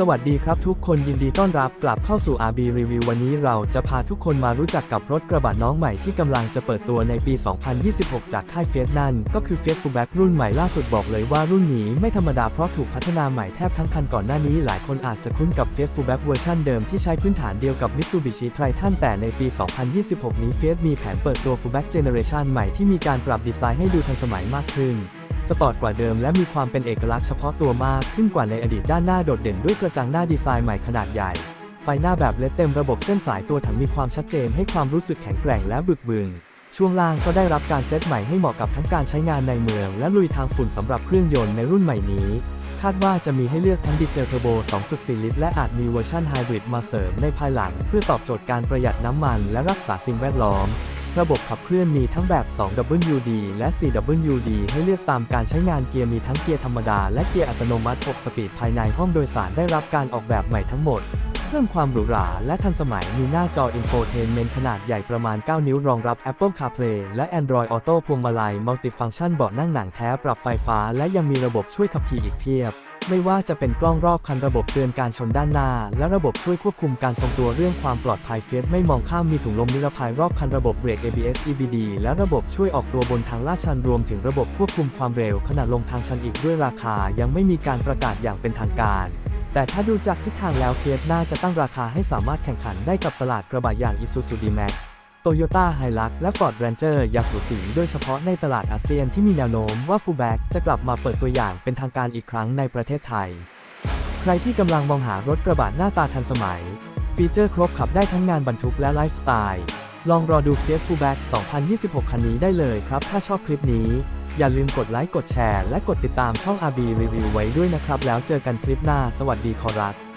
สวัสดีครับทุกคนยินดีต้อนรับกลับเข้าสู่ RB Review วันนี้เราจะพาทุกคนมารู้จักกับรถกระบะน้องใหม่ที่กำลังจะเปิดตัวในปี 2026 จากค่ายเฟียสนั่น ก็คือเฟียสฟูแบ็กรุ่นใหม่ล่าสุดบอกเลยว่ารุ่นนี้ไม่ธรรมดาเพราะถูกพัฒนาใหม่แทบทั้งคันก่อนหน้านี้หลายคนอาจจะคุ้นกับเฟียสฟูแบ็กเวอร์ชันเดิมที่ใช้พื้นฐานเดียวกับ Mitsubishi Triton แต่ในปี 2026 นี้เฟียสมีแผนเปิดตัวฟูแบ็กเจเนอเรชันใหม่ที่มีการปรับดีไซน์ให้ดูทันสมัยมากขึ้น สปอร์ตกว่าเดิมและมีความเป็นเอกลักษณ์เฉพาะตัวมากขึ้นกว่าในอดีตด้านหน้าโดดเด่นด้วยกระจังหน้าดีไซน์ใหม่ขนาดใหญ่ ไฟหน้าแบบเลดเต็มระบบเส้นสายตัวถังมีความชัดเจนให้ความรู้สึกแข็งแกร่งและบึกบึนช่วงล่างก็ได้รับการเซตใหม่ให้เหมาะกับทั้งการใช้งานในเมือง และลุยทางฝุ่นสำหรับเครื่องยนต์ในรุ่นใหม่นี้ คาดว่าจะมีให้เลือกทั้งดีเซลเทอร์โบ 2.4 ลิตร และอาจมีเวอร์ชันไฮบริดมาเสริมในภายหลัง เพื่อตอบโจทย์การประหยัดน้ำมันและรักษาสิ่งแวดล้อม ระบบขับเคลื่อนมีทั้งแบบ 2WD และ 4WD ให้เลือกตามการใช้งานเกียร์มีทั้งเกียร์ธรรมดาและเกียร์อัตโนมัติ 6 สปีดภายในห้องโดยสารได้รับการออกแบบใหม่ทั้งหมด เพิ่มความหรูหราและทันสมัยมีหน้าจอ Infotainment ขนาดใหญ่ประมาณ 9 นิ้วรองรับ Apple CarPlay และ Android Auto พวงมาลัย Multifunction เบาะนั่งหนังแท้ปรับไฟฟ้า และยังมีระบบช่วยขับขี่อีกเพียบ ไม่ว่าจะเป็นกล้องรอบคันระบบเตือนการชนด้านหน้า และระบบช่วยควบคุมการทรงตัวเรื่องความปลอดภัยเฟียสไม่มองข้ามมีถุงลมนิรภัยรอบคันระบบเบรก ABS EBD และระบบช่วยออกตัวบนทางลาดชันรวมถึงระบบควบคุมความเร็วขณะลงทางชันอีกด้วยราคายังไม่มีการประกาศอย่างเป็นทางการ แต่ถ้าดูจากทิศทางแล้วเฟียสน่าจะตั้งราคาให้สามารถแข่งขันได้กับตลาดกระบะอย่าง Isuzu D-Max Toyota Hilux และ Ford Ranger อย่างสูสีโดยเฉพาะในตลาดอาเซียนที่มีแนวโน้มว่า Fullback จะกลับมาเปิดตัวอย่างเป็นทางการอีกครั้งในประเทศไทย ใครที่กำลังมองหารถกระบะหน้าตาทันสมัย ฟีเจอร์ครบขับได้ทั้งงานบรรทุกและไลฟ์สไตล์ ลองรอดู Fiat Fullback 2026 คันนี้ได้เลยครับ ถ้าชอบคลิปนี้ อย่าลืมกดไลค์กดแชร์ และกดติดตามช่อง RB Review ไว้ด้วยนะครับ แล้วเจอกันคลิปหน้า สวัสดีขอรับ